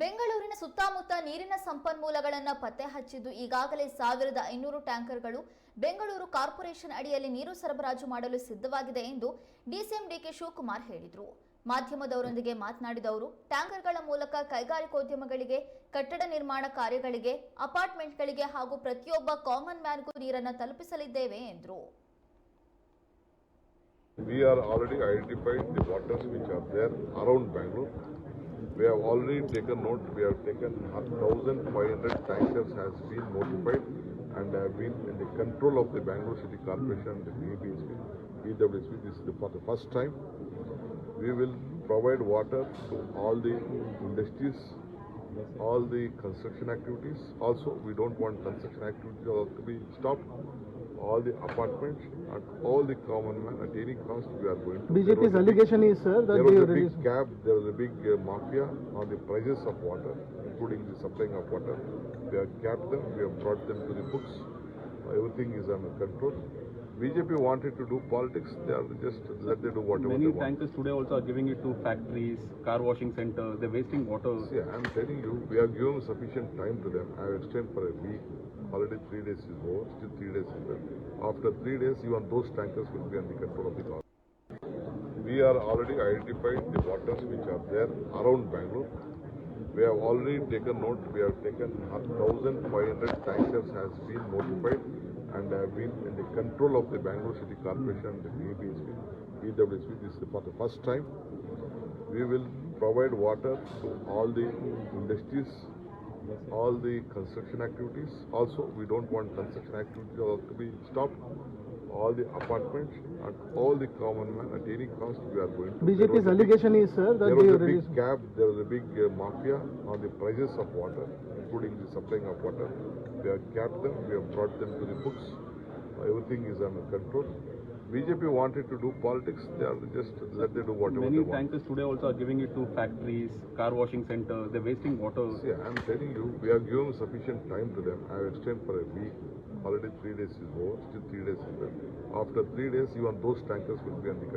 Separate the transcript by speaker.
Speaker 1: ಬೆಂಗಳೂರಿನ ಸುತ್ತಮುತ್ತ ನೀರಿನ ಸಂಪನ್ಮೂಲಗಳನ್ನು ಪತ್ತೆ ಹಚ್ಚಿದ್ದು ಈಗಾಗಲೇ ಸಾವಿರದ ಐನೂರು ಟ್ಯಾಂಕರ್ಗಳು ಬೆಂಗಳೂರು ಕಾರ್ಪೊರೇಷನ್ ಅಡಿಯಲ್ಲಿ ನೀರು ಸರಬರಾಜು ಮಾಡಲು ಸಿದ್ಧವಾಗಿದೆ ಎಂದು ಡಿಸಿಎಂ ಡಿಕೆ ಶಿವಕುಮಾರ್ ಹೇಳಿದರು ಮಾಧ್ಯಮದವರೊಂದಿಗೆ ಮಾತನಾಡಿದ ಅವರು, ಟ್ಯಾಂಕರ್ಗಳ ಮೂಲಕ ಕೈಗಾರಿಕೋದ್ಯಮಗಳಿಗೆ, ಕಟ್ಟಡ ನಿರ್ಮಾಣ ಕಾರ್ಯಗಳಿಗೆ, ಅಪಾರ್ಟ್ಮೆಂಟ್ಗಳಿಗೆ ಹಾಗೂ ಪ್ರತಿಯೊಬ್ಬ ಕಾಮನ್ ಮ್ಯಾನ್ಗೂ ನೀರನ್ನು ತಲುಪಿಸಲಿದ್ದೇವೆ ಎಂದರು
Speaker 2: We are already identified the waters which are there around Bangalore. We have already taken note, we have taken 1,500 tankers has been notified and have been in the control of the Bangalore City Corporation, the BBSP, BWSP. This is for the first time. We will provide water to all the industries, all the construction activities. Also, we don't want construction activities to be stopped. All the apartments and all the common man at any cost we are going to.
Speaker 3: BJP's
Speaker 2: a big-
Speaker 3: allegation is, sir, that
Speaker 2: There was a big gap, there was a big uh, mafia on the prices of water, including the supplying of water. We have capped them, we have brought them to the books. Everything is under control. BJP wanted to do politics, they are just let them do whatever
Speaker 4: Many
Speaker 2: they want.
Speaker 4: tankers today also are giving it to factories, car washing centers. They're wasting water.
Speaker 2: See, I am telling you, we have given sufficient time to them. I have extended for a week. Already three days is over, still three days is there. After three days, even those tankers will be under control of the government. We are already identified the waters which are there around Bangalore. We have already taken note, we have taken 1,500 tankers has been notified and I have been in the control of the Bangalore City Corporation, the BBSP, BWSP. This is for the first time. We will provide water to all the industries, all the construction activities. Also, we don't want construction activities to be stopped. All the apartments and all the common man at any cost we are going to.
Speaker 3: BJP's
Speaker 2: a big-
Speaker 3: allegation is, sir, that
Speaker 2: There was a big gap, there was a big uh, mafia on the prices of water, including the supplying of water. We have capped them, we have brought them to the books. Everything is under control. BJP wanted to do politics, they are just let them do whatever
Speaker 4: Many
Speaker 2: they want.
Speaker 4: Many tankers today also are giving it to factories, car washing centers. They're wasting water.
Speaker 2: See, I am telling you, we have given sufficient time to them. I have extended for a week. Already three days is over, still three days is there. After three days, even those tankers will be under control.